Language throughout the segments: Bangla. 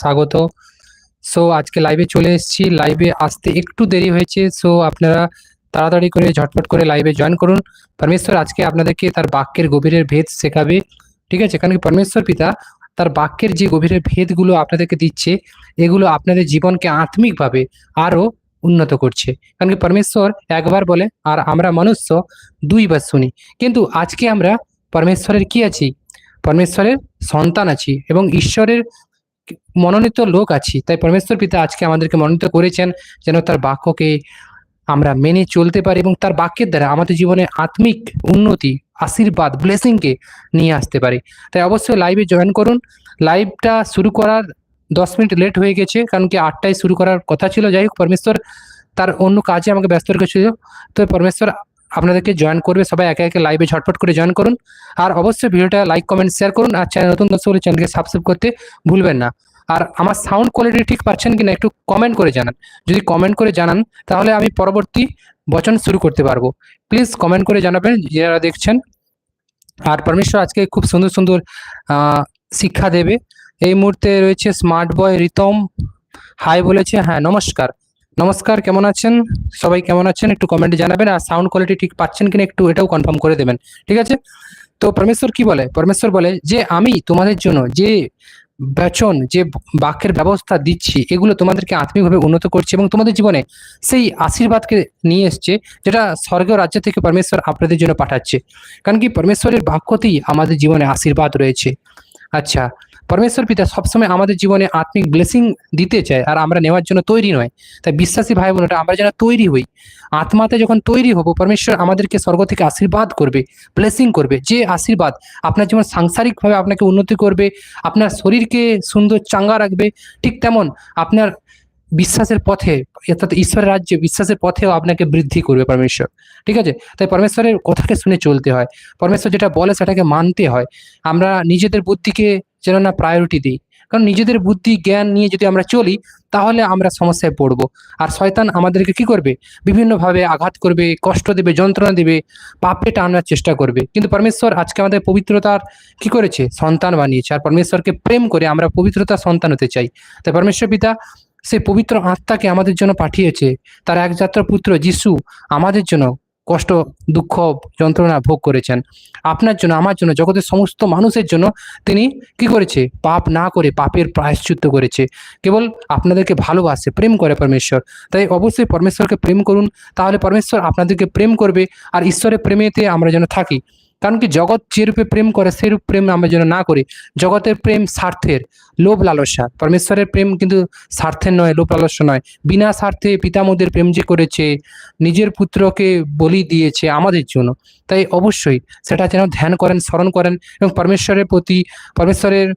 স্বাগত। সো আজকে লাইভে চলে এসেছি। লাইভে আসতে একটু দেরি হয়েছে সো আপনারা তাড়াতাড়ি করে ঝটপট করে লাইভে জয়েন করুন। পরমেশ্বর আজকে আপনাদেরকে তার বাক্যের গভীরের ভেদ শেখাবে। ঠিক আছে? কারণ কি পরমেশ্বর পিতা তার বাক্যের যে গভীরের ভেদগুলো আপনাদেরকে দিচ্ছে, এগুলো আপনাদের জীবনকে আত্মিকভাবে আরও উন্নত করছে। কারণ কি পরমেশ্বর একবার বলে, আর আমরা মনুষ্য দুইবার শুনি। কিন্তু আজকে আমরা পরমেশ্বরের কি আছি? পরমেশ্বরের সন্তান আছি এবং ঈশ্বরের মনোনীত লোক আছি, তাই পরমেশ্বর পিতা আজকে আমাদেরকে মনোনীত করেছেন যেন তার বাক্যকে আমরা মেনে চলতে পারি এবং তার বাক্যের দ্বারা আমাদের জীবনে আত্মিক উন্নতি, আশীর্বাদ ব্লেসিংকে নিয়ে আসতে পারি। তাই অবশ্যই লাইভে জয়েন করুন। লাইভটা শুরু করার দশ মিনিট লেট হয়ে গেছে, কারণ কি আটটায় শুরু করার কথা ছিল। যাই হোক, পরমেশ্বর তার অন্য কাজে আমাকে ব্যস্ত রেখেছিল। তো পরমেশ্বর আপনাদেরকে জয়েন করবে। সবাই একে একে লাইভে ঝটপট করে জয়েন করুন। আর অবশ্যই ভিডিওটা লাইক কমেন্ট শেয়ার করুন। আর চ্যানেল নতুন দর্শক হলে চ্যানেলকে সাবস্ক্রাইব করতে ভুলবেন না। আর আমার সাউন্ড কোয়ালিটি ঠিক পাচ্ছেন কিনা একটু কমেন্ট করে জানান। যদি কমেন্ট করে জানান, তাহলে আমি পরবর্তী বচন শুরু করতে পারব। প্লিজ কমেন্ট করে জানাবেন, যারা দেখছেন। আর পরমেশ্বর আজকে খুব সুন্দর সুন্দর শিক্ষা দেবে। এই মুহূর্তে রয়েছে স্মার্ট বয় রিতম। হাই বলেছে হ্যাঁ নমস্কার। নমস্কার, কেমন আছেন? সবাই কেমন আছেন? একটু কমেন্টে জানাবেন আর সাউন্ড কোয়ালিটি ঠিক পাচ্ছেন কিনা একটু এটাও কনফার্ম করে দেবেন, ঠিক আছে? তো পরমেশ্বর কি বলে? পরমেশ্বর বলে যে, আমি তোমাদের জন্য যে বেচন, যে বাক্যের ব্যবস্থা দিচ্ছি, এগুলো তোমাদেরকে আত্মিকভাবে উন্নত করছে এবং তোমাদের জীবনে সেই আশীর্বাদকে নিয়ে এসছে, যেটা স্বর্গীয় রাজ্য থেকে পরমেশ্বর আপনাদের জন্য পাঠাচ্ছে। কারণ কি, পরমেশ্বরের বাক্যতেই আমাদের জীবনে আশীর্বাদ রয়েছে। আচ্ছা পরমেশ্বর পিতা সবসময় আমাদের জীবনে আত্মিক ব্লেসিং দিতে চায় আর আমরা নেওয়ার জন্য তৈরি নয়। তাই বিশ্বাসী ভাই বোনেরা, আমরা যেন তৈরি হই। আত্মাতে যখন তৈরি হব, পরমেশ্বর আমাদেরকে স্বর্গ থেকে আশীর্বাদ করবে ব্লেসিং করবে। যে আশীর্বাদ আপনার যেমন সাংসারিকভাবে আপনাকে উন্নতি করবে, আপনার শরীরকে সুন্দর চাঙ্গা রাখবে, ঠিক তেমন আপনার বিশ্বাসের পথে, অর্থাৎ ঈশ্বরের রাজ্যে বিশ্বাসের পথেও আপনাকে বৃদ্ধি করবে পরমেশ্বর। ঠিক আছে? তাই পরমেশ্বরের কথাকে শুনে চলতে হয়। পরমেশ্বর যেটা বলে সেটাকে মানতে হয়। আমরা নিজেদের বুদ্ধিকে যেন না প্রায়োরিটি দিই। কারণ নিজেদের বুদ্ধি, জ্ঞান নিয়ে যদি আমরা চলি, তাহলে আমরা সমস্যায় পড়ব। আর শয়তান আমাদেরকে কি করবে? বিভিন্নভাবে আঘাত করবে, কষ্ট দেবে, যন্ত্রণা দেবে, পাপে টানার চেষ্টা করবে। কিন্তু পরমেশ্বর আজকে আমাদের পবিত্রতার কি করেছে? সন্তান বানিয়েছে। আর পরমেশ্বরকে প্রেম করে আমরা পবিত্রতার সন্তান হতে চাই। তাই পরমেশ্বর পিতা সেই পবিত্র আত্মাকে আমাদের জন্য পাঠিয়েছে। তার একযাত্রা পুত্র যিশু আমাদের জন্য কষ্ট, দুঃখ, যন্ত্রণা ভোগ করেছেন। আপনার জন্য, আমার জন্য, জগতের সমস্ত মানুষের জন্য তিনি কি করেছে? পাপ না করে পাপের প্রায়শ্চিত্ত করেছে। কেবল আপনাদেরকে ভালোবাসে, প্রেম করে পরমেশ্বর। তাই অবশ্যই পরমেশ্বরকে প্রেম করুন, তাহলে পরমেশ্বর আপনাদেরকে প্রেম করবে, আর ঈশ্বরের প্রেমেতে আমরা যেন থাকি। কারণ কি জগৎ যেরূপে প্রেম করে সেরূপ প্রেম আমরা যেন না করি। জগতের প্রেম স্বার্থের, লোভ লালসা। পরমেশ্বরের প্রেম কিন্তু স্বার্থের নয়, লোভ লালসা নয়। বিনা স্বার্থে পিতামোদের প্রেম যে করেছে, নিজের পুত্রকে বলি দিয়েছে আমাদের জন্য, তাই অবশ্যই সেটা যেন ধ্যান করেন, স্মরণ করেন এবং পরমেশ্বরের প্রতি, পরমেশ্বরের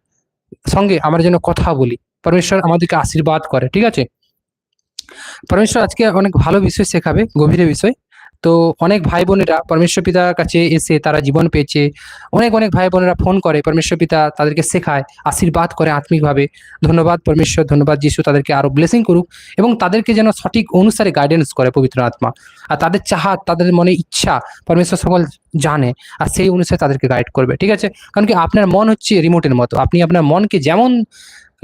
সঙ্গে আমরা যেন কথা বলি। পরমেশ্বর আমাদেরকে আশীর্বাদ করে, ঠিক আছে? পরমেশ্বর আজকে অনেক ভালো বিষয় শেখাবে গভীরে বিষয়। তো অনেক ভাই বোনেরা পরমেশ্বর পিতার কাছে এসে তারা জীবন পেয়েছে। অনেক অনেক ভাই বোনেরা ফোন করে, পরমেশ্বর পিতা তাদেরকে শেখায়, আশীর্বাদ করে আত্মিকভাবে। ধন্যবাদ পরমেশ্বর, ধন্যবাদ যিশু, তাদেরকে আরও ব্লেসিং করুক এবং তাদেরকে যেন সঠিক অনুসারে গাইডেন্স করে পবিত্র আত্মা। আর তাদের চাহাত তাদের মনে ইচ্ছা পরমেশ্বর সকল জানে আর সেই অনুসারে তাদেরকে গাইড করবে, ঠিক আছে? কারণ কি আপনার মন হচ্ছে রিমোটের মতো। আপনি আপনার মনকে যেমন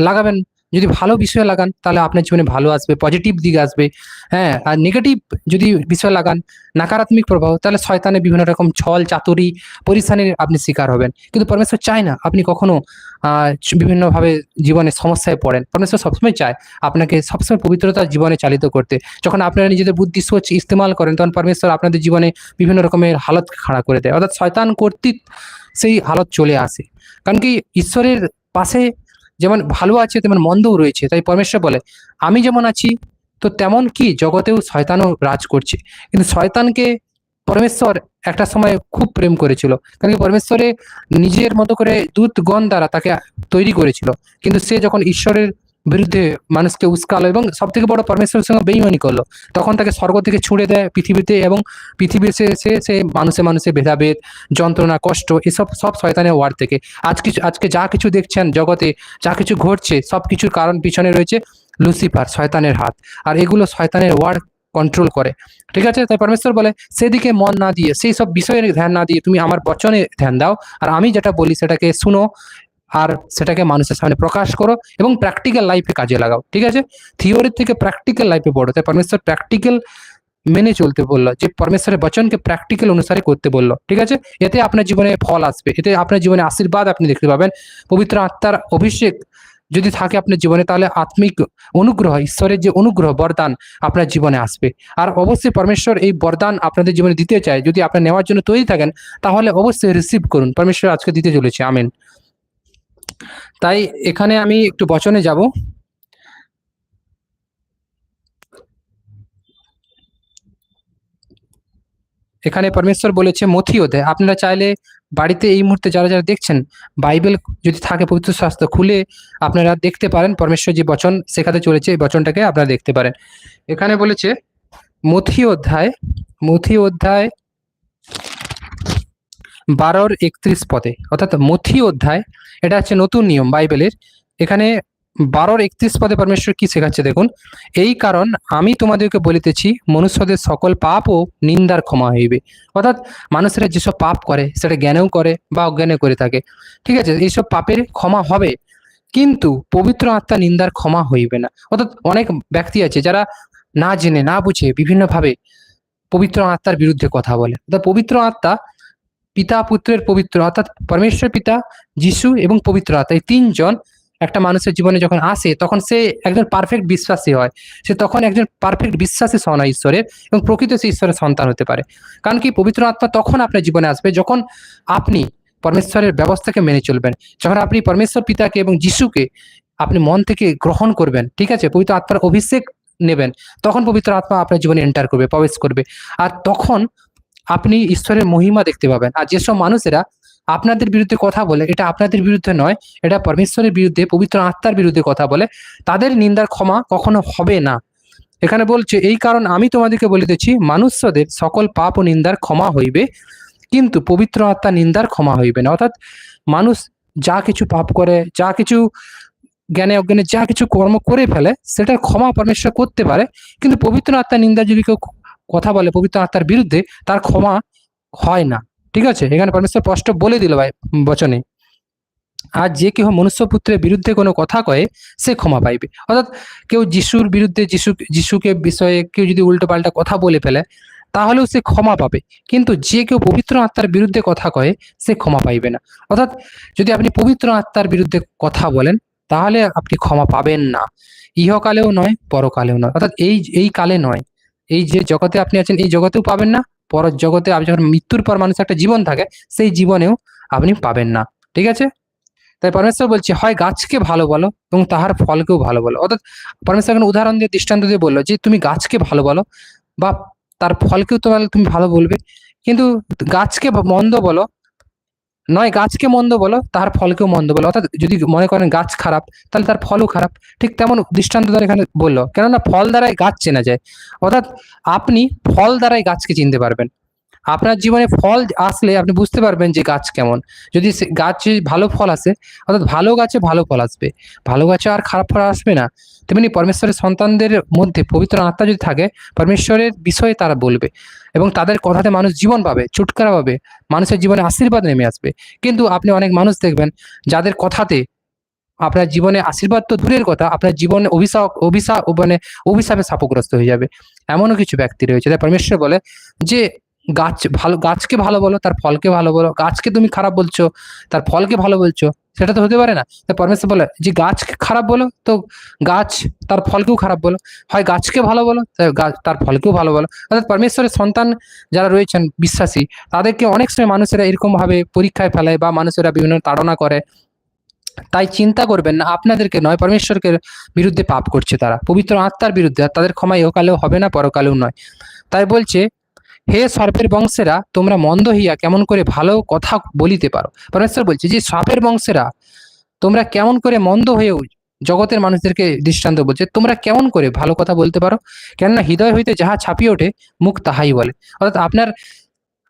লাগাবেন যদি ভালো বিষয় লাগান, তাহলে আপনার জীবনে ভালো আসবে পজিটিভ দিক আসবে। হ্যাঁ আর নেগেটিভ যদি বিষয় লাগান, নাকারাত্মক প্রভাব, তাহলে শয়তানের বিভিন্ন রকম ছল, চাতুরি, পরিশানির আপনি শিকার হবেন। কিন্তু পরমেশ্বর চায় না, আপনি কখনো বিভিন্নভাবে জীবনে সমস্যায় পড়েন। পরমেশ্বর সবসময় চায় আপনাকে সবসময় পবিত্রতা জীবনে চালিত করতে। যখন আপনারা নিজেদের বুদ্ধি, সোচ ইস্তেমাল করেন, তখন পরমেশ্বর আপনাদের জীবনে বিভিন্ন রকমের হালত খাড়া করে দেয়। অর্থাৎ শয়তান কর্তৃক সেই হালত চলে আসে। কারণ কি, ঈশ্বরের পাশে যেমন ভালো আছে, তেমন মন্দও রয়েছে। তাই পরমেশ্বর বলে, আমি যেমন আছি, তো তেমন কি জগতেও শয়তানও রাজ করছে? কিন্তু শয়তানকে পরমেশ্বর একটা সময় খুব প্রেম করেছিল। কারণ পরমেশ্বরে নিজের মতো করে দূতগণ দ্বারা তাকে তৈরি করেছিল। কিন্তু সে যখন ঈশ্বরের বিরুদ্ধে মানুষকে উস্কালো এবং সব থেকে বড় পরমেশ্বরের সঙ্গে বেইমানি করল। তখন তাকে স্বর্গ থেকে ছুঁড়ে দেয় পৃথিবীতে এবং পৃথিবীতে সে সে সে মানুষে মানুষে ভেদাভেদ, যন্ত্রণা, কষ্ট, এসব সব শয়তানের ওয়ার্ড থেকে। আজ কিছু, আজকে যা কিছু দেখছেন জগতে, যা কিছু ঘটছে, সব কিছুর কারণ পিছনে রয়েছে লুসিফার, শয়তানের হাত। আর এগুলো শয়তানের ওয়ার্ড কন্ট্রোল করে। ঠিক আছে? তাই পরমেশ্বর বলে, সেদিকে মন না দিয়ে, সেই সব বিষয়ে ধ্যান না দিয়ে তুমি আমার বচনে ধ্যান দাও। আর আমি যেটা বলি সেটাকে শুনো। আর সেটাকে মানুষের সামনে প্রকাশ করো এবং প্র্যাকটিক্যাল লাইফে কাজে লাগাও, ঠিক আছে? থিওরি থেকে প্র্যাকটিক্যাল লাইফে পড়ো তাই পরমেশ্বর প্র্যাকটিক্যাল মেনে চলতে বলল, যে পরমেশ্বরের বচনকে প্র্যাকটিক্যাল অনুসারে করতে বলল, ঠিক আছে? এতে আপনার জীবনে ফল আসবে, এতে আপনার জীবনে আশীর্বাদ আপনি দেখতে পাবেন। পবিত্র আত্মার অভিষেক যদি থাকে আপনার জীবনে, তাহলে আত্মিক অনুগ্রহ, ঈশ্বরের যে অনুগ্রহ, বরদান আপনার জীবনে আসবে। আর অবশ্যই পরমেশ্বর এই বরদান আপনাদের জীবনে দিতে চায়। যদি আপনার নেওয়ার জন্য তৈরি থাকেন, তাহলে অবশ্যই রিসিভ করুন। পরমেশ্বর আজকে দিতে চলেছে। আমেন। তাই এখানে আমি একটু বচনে যাব। এখানে পরমেশ্বর বলেছে মথি অধ্যায় আপনারা চাইলে বাড়িতে এই মুহূর্তে যারা যারা দেখছেন, বাইবেল যদি থাকে পবিত্র শাস্ত্র খুলে আপনারা দেখতে পারেন। পরমেশ্বর যে বচন শেখাতে চলেছে, এই বচনটাকে আপনারা দেখতে পারেন। এখানে বলেছে মথি অধ্যায় মথি অধ্যায় বারোর একত্রিশ পদে, অর্থাৎ মথি অধ্যায় এটা হচ্ছে নতুন নিয়ম বাইবেলের। এখানে বারোর একত্রিশ পদে পরমেশ্বর কি শেখাচ্ছে দেখুন, এই কারণ আমি তোমাদেরকে বলিতেছি, মনুষ্যদের সকল পাপ ও নিন্দার ক্ষমা হইবে। অর্থাৎ মানুষেরা যেসব পাপ করে, সেটা জ্ঞানেও করে বা অজ্ঞানে করে থাকে। ঠিক আছে, এইসব পাপের ক্ষমা হবে, কিন্তু পবিত্র আত্মা নিন্দার ক্ষমা হইবে না। অর্থাৎ অনেক ব্যক্তি আছে যারা না জেনে, না বুঝে বিভিন্নভাবে পবিত্র আত্মার বিরুদ্ধে কথা বলে। অর্থাৎ পবিত্র আত্মা পিতা পুত্রের পবিত্র, অর্থাৎ পরমেশ্বর পিতা, যিশু এবং পবিত্র আত্মা। এই তিনজন একটা মানুষের জীবনে যখন আসে, তখন সে একজন পারফেক্ট বিশ্বাসী হয়। সে তখন একজন পারফেক্ট বিশ্বাসী সন ঈশ্বরের এবং প্রকৃত সে ঈশ্বরের সন্তান হতে পারে। কারণ কি? পবিত্র আত্মা তখন আপনার জীবনে আসবে যখন আপনি পরমেশ্বরের ব্যবস্থাকে মেনে চলবেন। যখন আপনি পরমেশ্বর পিতাকে এবং যিশুকে আপনি মন থেকে গ্রহণ করবেন, ঠিক আছে? পবিত্র আত্মার অভিষেক নেবেন, তখন পবিত্র আত্মা আপনার জীবনে এন্টার করবে, প্রবেশ করবে। আর তখন আপনি ঈশ্বরের মহিমা দেখতে পাবেন। আর যেসব মানুষেরা আপনাদের বিরুদ্ধে কথা বলে, এটা আপনাদের বিরুদ্ধে নয়, এটা পরমেশ্বরের বিরুদ্ধে, পবিত্র আত্মার বিরুদ্ধে কথা বলে, তাদের নিন্দার ক্ষমা কখনো হবে না। এখানে বলছে, এই কারণ আমি তোমাদেরকে বলিতেছি মানুষ্যদের সকল পাপ ও নিন্দার ক্ষমা হইবে, কিন্তু পবিত্র আত্মা নিন্দার ক্ষমা হইবে না। অর্থাৎ মানুষ যা কিছু পাপ করে, যা কিছু জ্ঞানে অজ্ঞানে যা কিছু কর্ম করে ফেলে, সেটার ক্ষমা পরমেশ্বর করতে পারে, কিন্তু পবিত্র আত্মার নিন্দা যদি কেউ কথা বলে পবিত্র আত্মার বিরুদ্ধে তার ক্ষমা হয় না। ঠিক আছে? এখানে পরমেশ্বর স্পষ্ট বলে দিল ভাই, বচনে। আর যে কেউ মনুষ্যপুত্রের বিরুদ্ধে কোনো কথা কয়ে, সে ক্ষমা পাইবে। অর্থাৎ কেউ যিশুর বিরুদ্ধে যিশু, যিশুকে বিষয়ে কেউ যদি উল্টো পাল্টা কথা বলে ফেলে, তাহলেও সে ক্ষমা পাবে। কিন্তু যে কেউ পবিত্র আত্মার বিরুদ্ধে কথা কয়ে, সে ক্ষমা পাইবে না। অর্থাৎ যদি আপনি পবিত্র আত্মার বিরুদ্ধে কথা বলেন, তাহলে আপনি ক্ষমা পাবেন না। ইহকালেও নয়, পরকালেও নয়। অর্থাৎ এই এই কালে নয়। এই যে জগতে আপনি আছেন, এই জগতেও পাবেন না। পর জগতে আপনি যখন মৃত্যুর পর মানুষের একটা জীবন থাকে, সেই জীবনেও আপনি পাবেন না। ঠিক আছে? তাই পরমেশ্বর বলছে, হয় গাছকে ভালো বলো এবং তাহার ফলকেও ভালো বলো। অর্থাৎ পরমেশ্বর এখন উদাহরণ দিয়ে, দৃষ্টান্ত দিয়ে বলল যে, তুমি গাছকে ভালো বলো বা তার ফলকেও তো তুমি ভালো বলবে। কিন্তু গাছকে মন্দ বলো নয়, গাছকে মন্দ বলো তার ফলকেও মন্দ বলো। অর্থাৎ যদি মনে করেন গাছ খারাপ, তাহলে তার ফলও খারাপ। ঠিক তেমন দৃষ্টান্ত দ্বারা এখানে বলল। কেননা ফল দ্বারাই গাছ চেনা যায়। অর্থাৎ আপনি ফল দ্বারাই গাছকে চিনতে পারবেন। আপনার জীবনে ফল আসলে আপনি বুঝতে পারবেন যে গাছ কেমন। যদি গাছে ভালো ফল আসে, অর্থাৎ ভালো গাছে ভালো ফল আসবে, ভালো গাছে আর খারাপ ফল আসবে না, তেমনি পরমেশ্বরের সন্তানদের মধ্যে পবিত্র আত্মা যদি থাকে, পরমেশ্বরের বিষয়ে তারা বলবে এবং তাদের কথাতে মানুষ জীবন পাবে, ছুটকারা পাবে, মানুষের জীবনে আশীর্বাদ নেমে আসবে। কিন্তু আপনি অনেক মানুষ দেখবেন, যাদের কথাতে আপনার জীবনে আশীর্বাদ তো দূরের কথা, আপনার জীবনে অভিশাপ অভিশাপ মানে অভিশাপে সাপগ্রস্ত হয়ে যাবে। এমনও কিছু ব্যক্তি রয়েছে, তাই পরমেশ্বর বলে যে গাছ ভালো, গাছকে ভালো বলো, তার ফলকে ভালো বলো। গাছকে তুমি খারাপ বলছো, তার ফলকে ভালো বলছো, সেটা তো হতে পারে না। তাই পরমেশ্বর বলে, যে গাছকে খারাপ বলো, তো গাছ তার ফলকেও খারাপ বলো। হয় গাছকে ভালো বলো গাছ তার ফলকেও ভালো বলো। অর্থাৎ পরমেশ্বরের সন্তান যারা রয়েছেন বিশ্বাসী, তাদেরকে অনেক সময় মানুষেরা এরকম ভাবে পরীক্ষায় ফেলায় বা মানুষেরা বিভিন্ন তাড়না করে। তাই চিন্তা করবেন না, আপনাদেরকে নয়, পরমেশ্বরকে বিরুদ্ধে পাপ করছে তারা। পবিত্র আত্মার বিরুদ্ধে তাদের ক্ষমা ইহকালেও হবে না, পরকালেও নয়। তাই বলছে হে সর্পের বংশেরা, তোমরা মন্দ হইয়া কেমন করে ভালো কথা বলিতে পারো? পরমেশ্বর বলছে যে সাপের বংশেরা, তোমরা কেমন করে মন্দ হয়েও জগতের মানুষদেরকে দৃষ্টান্ত বলছে, তোমরা কেমন করে ভালো কথা বলতে পারো? কেননা হৃদয় হইতে যাহা ছাপিয়ে ওঠে, মুখ তাহাই বলে। অর্থাৎ আপনার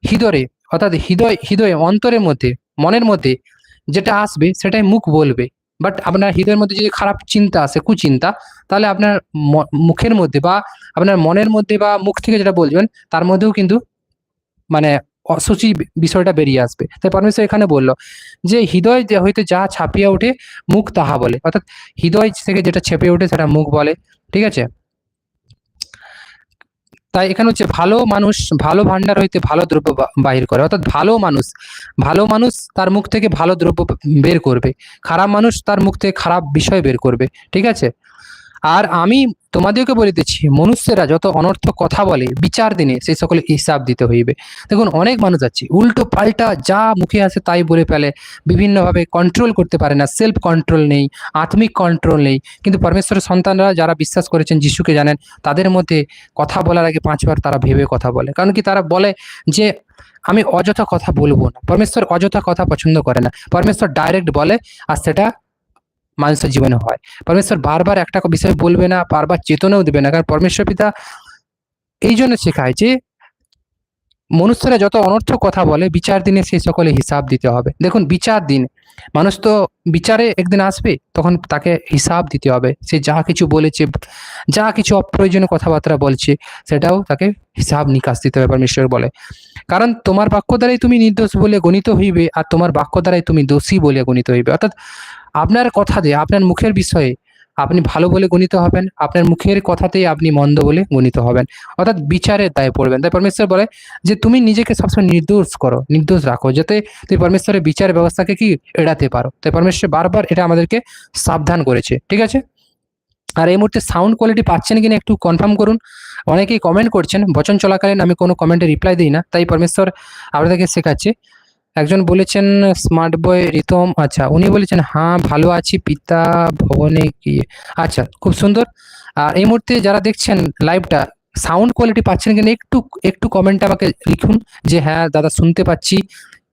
হৃদয়ে, অর্থাৎ হৃদয়, হৃদয়ে, অন্তরের মধ্যে, মনের মধ্যে যেটা আসবে, সেটাই মুখ বলবে। বাট আপনার হৃদয়ের মধ্যে যদি খারাপ চিন্তা আসে কুচিন্তা, তাহলে আপনার মুখের মধ্যে বা আপনার মনের মধ্যে বা মুখ থেকে যেটা বলবেন, তার মধ্যেও কিন্তু মানে অসুচি বিষয়টা বেরিয়ে আসবে। তাই পরমেশ্বর এখানে বলল যে হৃদয় হইতে যা ছাপিয়ে ওঠে, মুখ তাহা বলে। অর্থাৎ হৃদয় থেকে যেটা ছেপে ওঠে, সেটা মুখ বলে। ঠিক আছে? তাই এখানে হচ্ছে ভালো মানুষ, ভালো ভান্ডার হইতে ভালো দ্রব্য বাহির করে। অর্থাৎ ভালো মানুষ ভালো মানুষ তার মুখ থেকে ভালো দ্রব্য বের করবে। খারাপ মানুষ তার মুখ থেকে খারাপ বিষয় বের করবে। ঠিক আছে? আর আমি তোমাদেরকে বলিতেছি মনুষ্যরা যত অনর্থ কথা বলে, বিচার দিনে সেই সকলে হিসাব দিতে হইবে। দেখুন, অনেক মানুষ আছে, উল্টো পাল্টা যা মুখে আসে তাই বলে ফেলে, বিভিন্নভাবে কন্ট্রোল করতে পারে না সেলফ কন্ট্রোল নেই, আত্মিক কন্ট্রোল নেই। কিন্তু পরমেশ্বরের সন্তানরা যারা বিশ্বাস করেছেন, যিশুকে জানেন, তাদের মধ্যে কথা বলার আগে পাঁচবার তারা ভেবে কথা বলে। কারণ কি, তারা বলে যে, আমি অযথা কথা বলব না। পরমেশ্বর অযথা কথা পছন্দ করে না। পরমেশ্বর ডাইরেক্ট বলে, আর সেটা মানুষের জীবনে হয়। পরমেশ্বর বারবার একটা বিষয় বলবে না, বারবার চেতনাও দেবে না, কারণ পরমেশ্বর পিতা এই জন্য শেখায় যে, মনুষ্যরা যত অনর্থ কথা বলে, বিচার দিনে সেই সকলে হিসাব দিতে হবে। দেখুন, বিচার দিন। মানুষ তো বিচারে একদিন আসবে, তখন তাকে হিসাব দিতে হবে। সে যা কিছু বলেছে, যা কিছু অপ্রয়োজনীয় কথাবার্তা বলছে, সেটাও তাকে হিসাব নিকাশ দিতে হবে, পরমেশ্বর বলে। কারণ তোমার বাক্য দ্বারাই তুমি নির্দোষ বলে গণিত হইবে, আর তোমার বাক্য দ্বারাই তুমি দোষী বলে গণিত হইবে। অর্থাৎ আপনার কথা দিয়ে আপনার মুখের বিষয়ে আপনি ভালো বলে গণিত হবেন, আপনার মুখের কথাতেই আপনি মন্দ বলে গণিত হবেন। অর্থাৎ বিচারের দায় পড়বেন। তাই পরমেশ্বর বলে যে, তুমি নিজেকে সবসময় নির্দোষ করো, নির্দোষ রাখো, যাতে তুমি পরমেশ্বরের বিচার ব্যবস্থাকে কি এড়াতে পারো? তাই পরমেশ্বর বারবার এটা আমাদেরকে সাবধান করেছে। ঠিক আছে? আর এই মুহূর্তে সাউন্ড কোয়ালিটি পাচ্ছেন কিনা একটু কনফার্ম করুন। অনেকেই কমেন্ট করছেন বচন চলাকালীন আমি কোনো কমেন্টে রিপ্লাই দিই না। তাই পরমেশ্বর আপনাদেরকে শেখাচ্ছে একজন বলেছেন স্মার্ট বয় রিতম। আচ্ছা উনি বলেছেন হ্যাঁ ভালো আছি, পিতা ভবনে গিয়ে। আচ্ছা খুব সুন্দর। আর এই মুহূর্তে যারা দেখছেন লাইভটা সাউন্ড কোয়ালিটি পাচ্ছেন কিনা একটু একটু কমেন্ট আমাকে লিখুন যে হ্যাঁ দাদা, শুনতে পাচ্ছি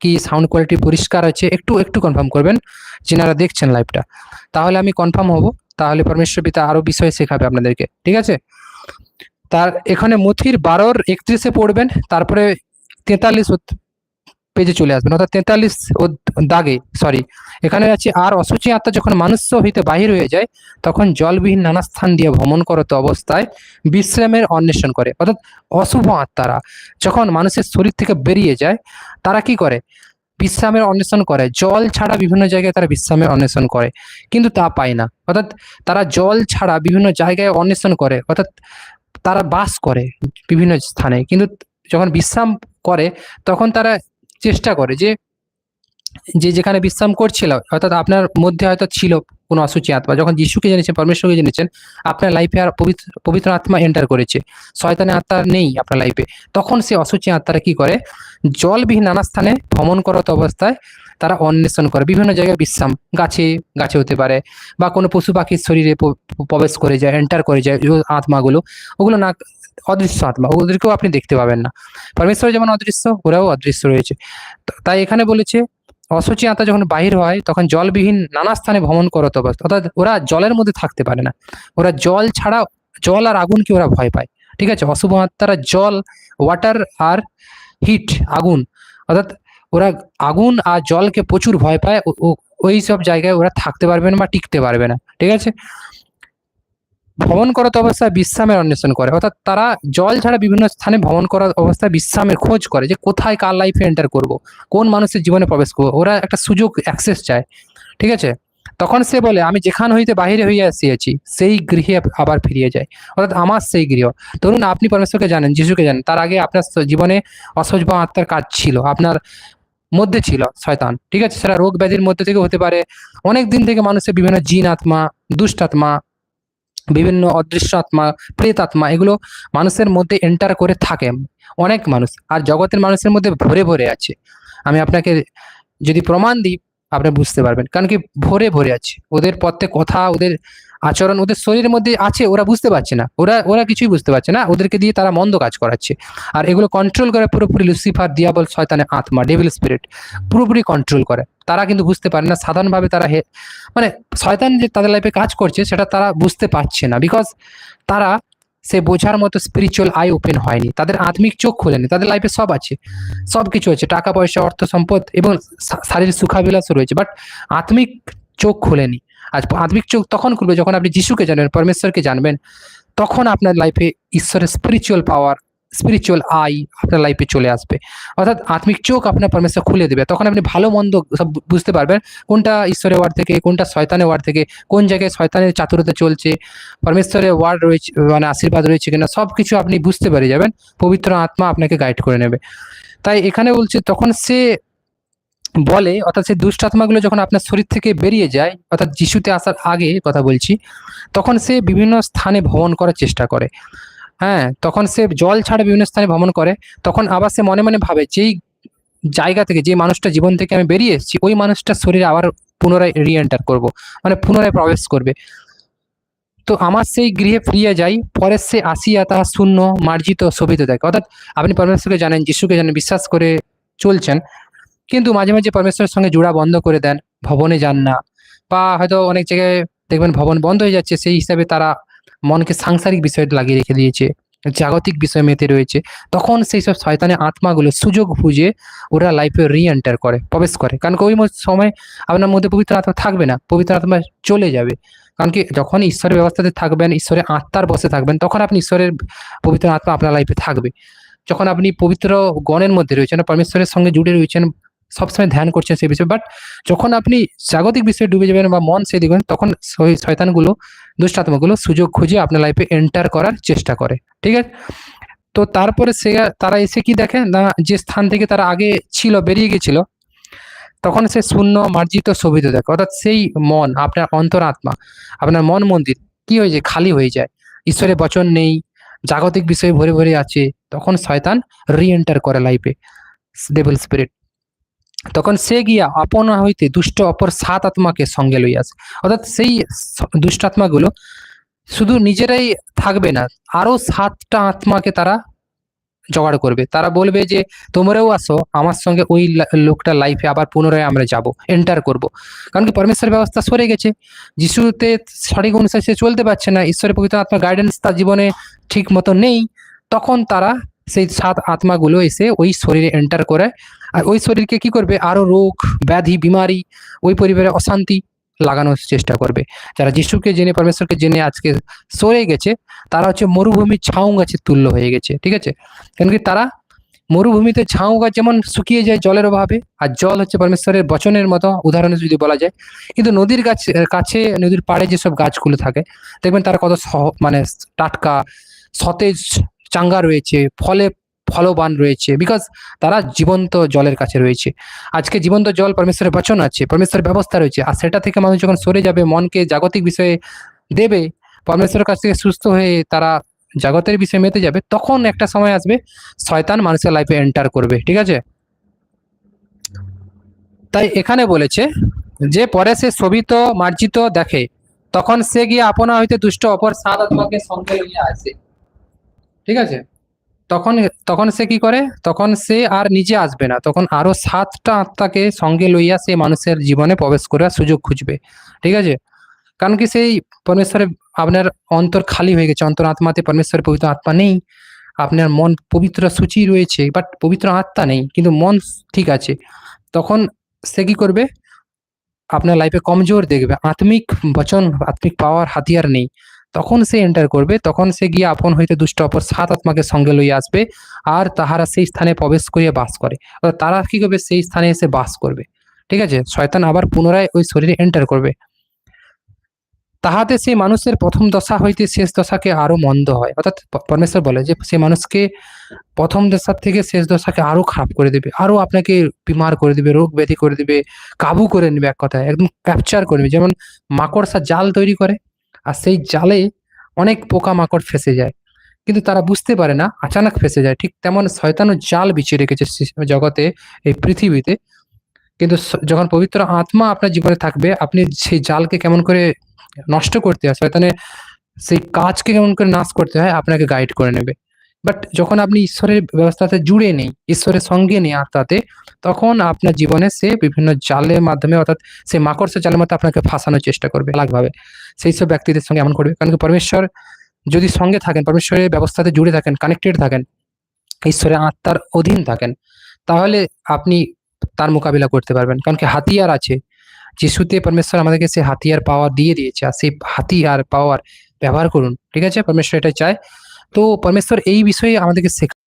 কি সাউন্ড কোয়ালিটি পরিষ্কার আছে একটু একটু কনফার্ম করবেন যেনারা দেখছেন লাইভটা তাহলে আমি কনফার্ম হব। তাহলে পরমেশ্বর পিতা আরও বিষয় শেখাবে আপনাদেরকে। ঠিক আছে? তার, এখানে মথির বারোর একত্রিশে পড়বেন, তারপরে তেতাল্লিশ পেজে চলে আসবেন। অর্থাৎ তেতাল্লিশ দাগে সরি এখানে আছে, আর অসুচি আত্মা যখন মানুষ হইতে বাহির হয়ে যায়, তখন জলবিহীন নানা স্থান দিয়ে ভ্রমণ করত অবস্থায় বিশ্রামের অন্বেষণ করে। অর্থাৎ অশুভ আত্মারা, যখন মানুষের শরীর থেকে বেরিয়ে যায়, তারা কি করে? বিশ্রামের অন্বেষণ করে। জল ছাড়া বিভিন্ন জায়গায় তারা বিশ্রামের অন্বেষণ করে, কিন্তু তা পায় না। অর্থাৎ তারা জল ছাড়া বিভিন্ন জায়গায় অন্বেষণ করে, অর্থাৎ তারা বাস করে বিভিন্ন স্থানে। কিন্তু যখন বিশ্রাম করে, তখন তারা চেষ্টা করে যে যে যেখানে বিশ্রাম করছিল, অর্থাৎ আপনার মধ্যে হয়তো ছিল কোনো অসুচি আত্মা, যখন যিশুকে জেনেছেন, পরমেশ্বরকে জেনেছেন, আপনার লাইফে আর পবিত্র পবিত্র আত্মা এন্টার করেছে। শয়তানের আত্মা নেই আপনার লাইফে তখন সে অসুচি আত্মারা কি করে? জলবিহীন নানা স্থানে ভ্রমণ করত অবস্থায় তারা অন্বেষণ করে। বিভিন্ন জায়গায় বিশ্রাম, গাছে গাছে হতে পারে বা কোনো পশু পাখির শরীরে প্রবেশ করে যায় এন্টার করে যায় আত্মাগুলো। ওগুলো না অদৃশ্য আত্মা, ওদেরকেও আপনি দেখতে পাবেন না। পরমেশ্বর যেমন অদৃশ্য, ওরাও অদৃশ্য রয়েছে। তাই এখানে বলেছে, অসুচি আত্মা যখন বাহির হয়, তখন জলবিহীন নানা স্থানে ভ্রমণ করত অর্থাৎ ওরা জলের মধ্যে থাকতে পারে না। ওরা জল ছাড়া, জল আর আগুনকে ওরা ভয় পায়। ঠিক আছে? অশুভ আত্মারা জল ওয়াটার আর হিট আগুন। অর্থাৎ ওরা আগুন আর জলকে প্রচুর ভয় পায় ওই সব জায়গায় ওরা থাকতে পারবে না বা টিকতে পারবে না। ঠিক আছে? ভ্রমণ করত অবস্থায় বিশ্রামের অন্বেষণ করে। অর্থাৎ তারা জল ছাড়া বিভিন্ন স্থানে ভ্রমণ করার অবস্থায় বিশ্রামের খোঁজ করে যে কোথায় কার লাইফে এন্টার করব, কোন মানুষের জীবনে প্রবেশ করব। ওরা একটা সুযোগ অ্যাক্সেস চায়। ঠিক আছে? তখন সে বলে, আমি যেখান হইতে বাহিরে হইয়া আসিয়াছি, সেই গৃহে আবার ফিরিয়ে যায় অর্থাৎ আমার সেই গৃহ। ধরুন আপনি পরমেশ্বরকে জানেন, যিশুকে জানেন, তার আগে আপনার জীবনে অসহজ আত্মার কাজ ছিল, আপনার মধ্যে ছিল শয়তান। ঠিক আছে? সেটা রোগ ব্যাধির মধ্যে থেকে হতে পারে। অনেক দিন থেকে মানুষের বিভিন্ন জিন আত্মা, দুষ্ট আত্মা বিভিন্ন অদৃশ্য আত্মা, প্রেত আত্মা, এগুলো মানুষের মধ্যে এন্টার করে থাকে। অনেক মানুষ, আর জগতের মানুষের মধ্যে ভরে ভরে আছে। আমি আপনাকে যদি প্রমাণ দিই, আপনি বুঝতে পারবেন। কারণ কি, ভরে ভরে আছে। ওদের প্রত্যেক কথা, ওদের আচরণ ওদের শরীরের মধ্যে আছে, ওরা বুঝতে পারছে না। ওরা ওরা কিছুই বুঝতে পারছে না। ওদেরকে দিয়ে তারা মন্দ কাজ করাচ্ছে। আর এগুলো কন্ট্রোল করে পুরোপুরি লুসিফার দিয়াবল শয়তানে আত্মা ডেভিল স্পিরিট পুরোপুরি কন্ট্রোল করে। তারা কিন্তু বুঝতে পারে না, সাধারণভাবে তারা হে মানে শয়তান যে তাদের লাইফে কাজ করছে, সেটা তারা বুঝতে পারছে না। বিকজ তারা সে বোঝার মতো স্পিরিচুয়াল আই ওপেন হয়নি। তাদের আত্মিক চোখ খোলেনি। তাদের লাইফে সব আছে। সব কিছু আছে। টাকা, পয়সা, অর্থ, সম্পদ এবং শারীরিক সুখাবিলাসও রয়েছে। বাট আত্মিক চোখ খোলেনি। আজ আত্মিক চোখ তখন খুলবে যখন আপনি যিশুকে জানবেন পরমেশ্বরকে জানবেন, তখন আপনার লাইফে ঈশ্বরের স্পিরিচুয়াল পাওয়ার স্পিরিচুয়াল আই আপনার লাইফে চলে আসবে। অর্থাৎ আত্মিক চোখ আপনার পরমেশ্বর খুলে দেবে। তখন আপনি ভালো, মন্দ সব বুঝতে পারবেন কোনটা ঈশ্বরের ওয়ার্ড থেকে, কোনটা শয়তানের ওয়ার্ড থেকে, কোন জায়গায় শয়তানের চাতুরতা চলছে, পরমেশ্বরের ওয়ার্ড রয়েছে মানে আশীর্বাদ রয়েছে কিনা সব কিছু আপনি বুঝতে পেরে যাবেন। পবিত্র আত্মা আপনাকে গাইড করে নেবে। তাই এখানে বলছে, তখন সে বলে, অর্থাৎ সেই দুষ্ট আত্মাগুলো যখন আপনার শরীর থেকে বেরিয়ে যায়, অর্থাৎ যিশুতে আসার আগে কথা বলছি, তখন সে বিভিন্ন স্থানে ভ্রমণ করার চেষ্টা করে। হ্যাঁ তখন সে জল ছাড়া বিভিন্ন স্থানে ভ্রমণ করে। তখন আবার সে মনে মনে ভাবে, যেই জায়গা থেকে যে মানুষটা জীবন থেকে আমি বেরিয়ে এসেছি, ওই মানুষটার শরীরে আবার পুনরায় রি এন্টার করব মানে পুনরায় প্রবেশ করবে। তো আমার সেই গৃহে ফিরিয়ে যাই, পরে সে আসিয়া তাহা শূন্য মার্জিত শোভিত দেখে। অর্থাৎ আপনি পরমেশ্বরকে জানেন, যিশুকে জানেন, বিশ্বাস করে চলছেন। কিন্তু মাঝে মাঝে পরমেশ্বরের সঙ্গে জোড়া বন্ধ করে দেন, ভবনে যান না। বা হয়তো অনেক জায়গায় দেখবেন ভবন বন্ধ হয়ে যাচ্ছে, সেই হিসাবে তারা মনকে সাংসারিক বিষয়ে লাগিয়ে রেখে দিয়েছে, জাগতিক বিষয় মেতে রয়েছে। তখন সেই সব শয়তানের আত্মাগুলো সুযোগ খুঁজে ওরা লাইফে রি এন্টার করে, প্রবেশ করে। কারণ ওই সময় আপনার মধ্যে পবিত্র আত্মা থাকবে না, পবিত্র আত্মা চলে যাবে। কারণ কি যখন ঈশ্বরের ব্যবস্থাতে থাকবেন, ঈশ্বরের আত্মার বসে থাকবেন, তখন আপনি ঈশ্বরের পবিত্র আত্মা আপনার লাইফে থাকবে। যখন আপনি পবিত্র গণের মধ্যে রয়েছেন, পরমেশ্বরের সঙ্গে জুড়ে রয়েছেন সবসময় ধ্যান করছেন সেই বিষয়ে। বাট যখন আপনি জাগতিক বিষয়ে ডুবে যাবেন বা মন সেই দিবেন তখন শয়তানগুলো, দুষ্টাত্মাগুলো সুযোগ খুঁজে আপনার লাইফে এন্টার করার চেষ্টা করে। ঠিক আছে? তো তারপরে সে, তারা এসে কি দেখে? না, যে স্থান থেকে তারা আগে ছিল, বেরিয়ে গেছিল, তখন সে শূন্য মার্জিত শোভিত দেখে। অর্থাৎ সেই মন, আপনার অন্তরাত্মা, আপনার মন মন্দির, কি হয়ে যায়? খালি হয়ে যায়। ঈশ্বরের বচন নেই, জাগতিক বিষয়ে ভরে ভরে আছে, তখন শয়তান রি এন্টার করে লাইফে ডেভিল স্পিরিট তখন সে গিয়া আপন হইতে দুষ্ট অপর সাত আত্মাকে সঙ্গে লইয়া আসে অর্থাৎ সেই দুষ্ট আত্মাগুলো শুধু নিজেরাই থাকবে না, আরও সাতটা আত্মাকে তারা জোগাড় করবে। তারা বলবে যে, তোমরাও আসো, আমার সঙ্গে ওই লোকটা লাইফে আবার পুনরায় আমরা যাব এন্টার করব। কারণ কি পরমেশ্বরের ব্যবস্থা সরে গেছে। যিশুতে সঠিক অনুসারে সে চলতে পারছে না, ঈশ্বরের পবিত্র আত্মা গাইডেন্স তার জীবনে ঠিক মতো নেই। তখন তারা সেই সাত আত্মাগুলো এসে ওই শরীরে এন্টার করে। আর ওই শরীরকে কি করবে? আরও রোগ, ব্যাধি, বিমারি, ওই পরিবারে অশান্তি লাগানোর চেষ্টা করবে। যারা যিশুকে জেনে, পরমেশ্বরকে জেনে আজকে সরে গেছে, তারা হচ্ছে মরুভূমির ছাউ গাছের তুল্য হয়ে গেছে, ঠিক আছে? কেন কি তারা মরুভূমিতে ঝাউ গাছ যেমন শুকিয়ে যায় জলের অভাবে, আর জল হচ্ছে পরমেশ্বরের বচনের মতো, উদাহরণে যদি বলা যায়। কিন্তু নদীর গাছ কাছে, নদীর পাড়ে যেসব গাছগুলো থাকে, দেখবেন তারা কত সহ- মানে টাটকা, সতেজ চাঙ্গা রয়েছে, ফলে ফলবান রয়েছে বিকজ তারা জীবন্ত জলের কাছে রয়েছে। আজকে জীবন্ত জল পরমেশ্বরের বচন আছে, পরমেশ্বরের ব্যবস্থা রয়েছে, আর সেটা থেকে মানুষ যখন সরে যাবে, মনকে জাগতিক বিষয়ে দেবে, পরমেশ্বরের কাছ থেকে সুস্থ হয়ে তারা জগতের বিষয়ে মেতে যাবে, তখন একটা সময় আসবে, শয়তান মানুষের লাইফে এন্টার করবে, ঠিক আছে? তাই এখানে বলেছে, যে পরে সে শোভিত, মার্জিত দেখে, তখন সে গিয়ে আপনা হইতে দুষ্ট অপর সাত আত্মাকে সঙ্গে নিয়ে আসে। ঠিক আছে? তখন তখন সে কি করে? তখন সে আর নিজে আসবে না। তখন আরও সাতটা আত্মাকে সঙ্গে লইয়া সে মানুষের জীবনে প্রবেশ করার সুযোগ খুঁজবে। ঠিক আছে? কারণ কি সেই পরমেশ্বরের আপনার অন্তর খালি হয়ে গেছে। অন্তর আত্মাতে পরমেশ্বরের পবিত্র আত্মা নেই। আপনার মন পবিত্র সূচি রয়েছে বাট পবিত্র আত্মা নেই, কিন্তু মন ঠিক আছে। তখন সে কি করবে? আপনার লাইফে কমজোর দেখবে। আত্মিক বচন, আত্মিক পাওয়ার হাতিয়ার নেই। তখন সে এন্টার করবে, তখন সে গিয়ে আপন হইতে দুষ্ট অপর সাত আত্মাকে সঙ্গে লইয়া আসবে আর তাহারা সেই স্থানে প্রবেশ করিয়া বাস করে। তারা কি করবে? সেই স্থানে এসে বাস করবে। ঠিক আছে? শয়তান আবার পুনরায় ওই শরীরে এন্টার করবে। তাহাতে সেই মানুষের প্রথম দশা হইতে শেষ দশাকে আরও মন্দ হয়। অর্থাৎ পরমেশ্বর বলে যে সে মানুষকে প্রথম দশার থেকে শেষ দশাকে আরও খারাপ করে দেবে, আরও আপনাকে বিমার করে দিবে, রোগ ব্যাধি করে দিবে, কাবু করে নেবে এক কথায়, একদম ক্যাপচার করবে যেমন মাকড়সা জাল তৈরি করে আর সেই জালে অনেক পোকামাকড় ফেসে যায়। কিন্তু তারা বুঝতে পারে না, আচানক ফেসে যায়। ঠিক তেমন শয়তানও জাল বিছিয়ে রেখেছে জগতে, এই পৃথিবীতে। কিন্তু যখন পবিত্র আত্মা আপনার জীবনে থাকবে, আপনি সেই জালকে কেমন করে নষ্ট করতে হয়, শয়তানের সেই কাজকে কেমন করে নাশ করতে হয়, আপনাকে গাইড করে নেবে। বাট যখন আপনি ঈশ্বরের ব্যবস্থাতে জুড়ে নেই, ঈশ্বরের সঙ্গে নেই আত্মাতে তখন আপনার জীবনে সে বিভিন্ন জালের মাধ্যমে, অর্থাৎ সে মাকড়সা জালের মধ্যে আপনাকে ফাঁসানোর চেষ্টা করবে আলাদভাবে সেই সব ব্যক্তিদের সঙ্গে এমন করবে। কারণ কি পরমেশ্বর যদি সঙ্গে থাকেন, পরমেশ্বরের ব্যবস্থাতে জুড়ে থাকেন কানেক্টেড থাকেন, ঈশ্বরের আত্মার অধীন থাকেন, তাহলে আপনি তার মোকাবিলা করতে পারবেন। কারণ কি হাতিয়ার আছে। যিশুতে পরমেশ্বর আমাদেরকে সে হাতিয়ার পাওয়ার দিয়ে দিয়েছে। আর সেই হাতিয়ার পাওয়ার ব্যবহার করুন। ঠিক আছে? পরমেশ্বর এটা চায়। তো পরমেশ্বর এই বিষয়ে আমাদেরকে শেখা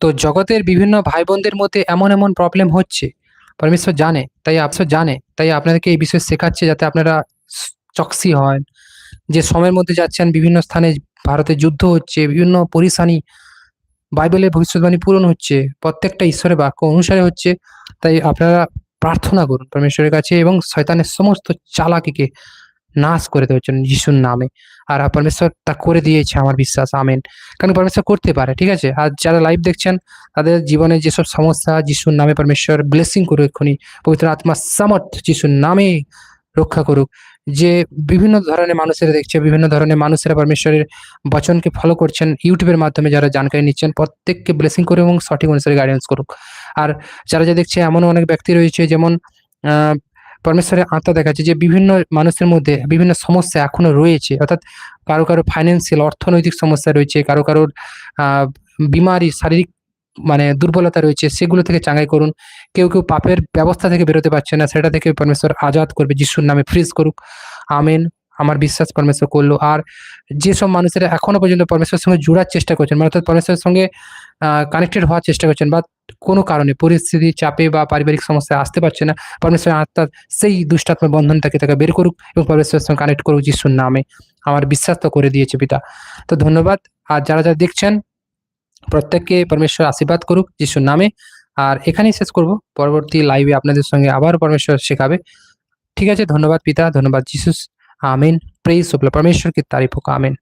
তো জগতের বিভিন্ন ভাই বোনদের মধ্যে এমন এমন প্রবলেম হচ্ছে। পরমেশ্বর জানে, তাই আপসর জানে, তাই আপনাদেরকে এই বিষয়ে শেখাচ্ছে যাতে আপনারা চকসি হন। যে সময়ের মধ্যে যাচ্ছেন, বিভিন্ন স্থানে ভারতে যুদ্ধ হচ্ছে, বিভিন্ন পরিশানি, বাইবেলের ভবিষ্যৎবাণী পূরণ হচ্ছে, প্রত্যেকটা ঈশ্বরের বাক্য অনুসারে হচ্ছে, তাই আপনারা প্রার্থনা করুন পরমেশ্বরের কাছে এবং শয়তানের সমস্ত চালাকিকে নাশ করে দেওয়ার জন্য যিশুর নামে। আর পরমেশ্বর তা করে দিয়েছে আমার বিশ্বাস, আমেন। কারণ পরমেশ্বর করতে পারে, ঠিক আছে? আর যারা লাইভ দেখছেন, তাদের জীবনে যেসব সমস্যা, যিশুর নামে পরমেশ্বর ব্লেসিং করুক এক্ষুনি, পবিত্র আত্মার সামর্থ যিশুর নামে রক্ষা করুক। যে বিভিন্ন ধরনের মানুষেরা দেখছে, বিভিন্ন ধরনের মানুষেরা পরমেশ্বরের বচনকে ফলো করছেন, ইউটিউবের মাধ্যমে যারা জানকারি নিচ্ছেন, প্রত্যেককে ব্লেসিং করুক এবং সঠিক অনুসারে গাইডেন্স করুক। আর যারা যা দেখছে, এমনও অনেক ব্যক্তি রয়েছে, যেমন পরমেশ্বরের আত্মা দেখাচ্ছে যে বিভিন্ন মানুষের মধ্যে বিভিন্ন সমস্যা এখনও রয়েছে। অর্থাৎ কারও কারও ফাইন্যান্সিয়াল অর্থনৈতিক সমস্যা রয়েছে, কারও কারোর বিমারি, শারীরিক মানে দুর্বলতা রয়েছে, সেগুলো থেকে চাঙ্গাই করুন। কেউ কেউ পাপের ব্যবস্থা থেকে বেরোতে পারছে না, সেটা থেকে পরমেশ্বর আজাদ করবে, যিশুর নামে ফ্রিজ করুক। আমেন। আমার বিশ্বাস পরমেশ্বর করল। আর যেসব মানুষেরা এখনও পর্যন্ত পরমেশ্বরের সঙ্গে জোড়ার চেষ্টা করছেন মানে অর্থাৎ পরমেশ্বরের সঙ্গে কানেক্টেড হওয়ার চেষ্টা করছেন, বা কোনো কারণে পরিস্থিতি, চাপে বা পারিবারিক সমস্যায় আসতে পারছে না, পরমেশ্বরের আত্মার সেই দুষ্টাত্মার বন্ধন থেকে তাকে বের করুক এবং পরমেশ্বরের সঙ্গে কানেক্ট করুক যিশুর নামে। আমার বিশ্বাস তো করে দিয়েছে পিতা। তো ধন্যবাদ। আর যারা যারা দেখছেন, প্রত্যেককে পরমেশ্বর আশীর্বাদ করুক যিশুর নামে। আর এখানেই শেষ করব। পরবর্তী লাইভে আপনাদের সঙ্গে আবার পরমেশ্বর শেখাবে। ঠিক আছে, ধন্যবাদ পিতা, ধন্যবাদ যিশুস। আমিন। প্রেস পরমেশ্বর কি তারিফ হোক আমিন।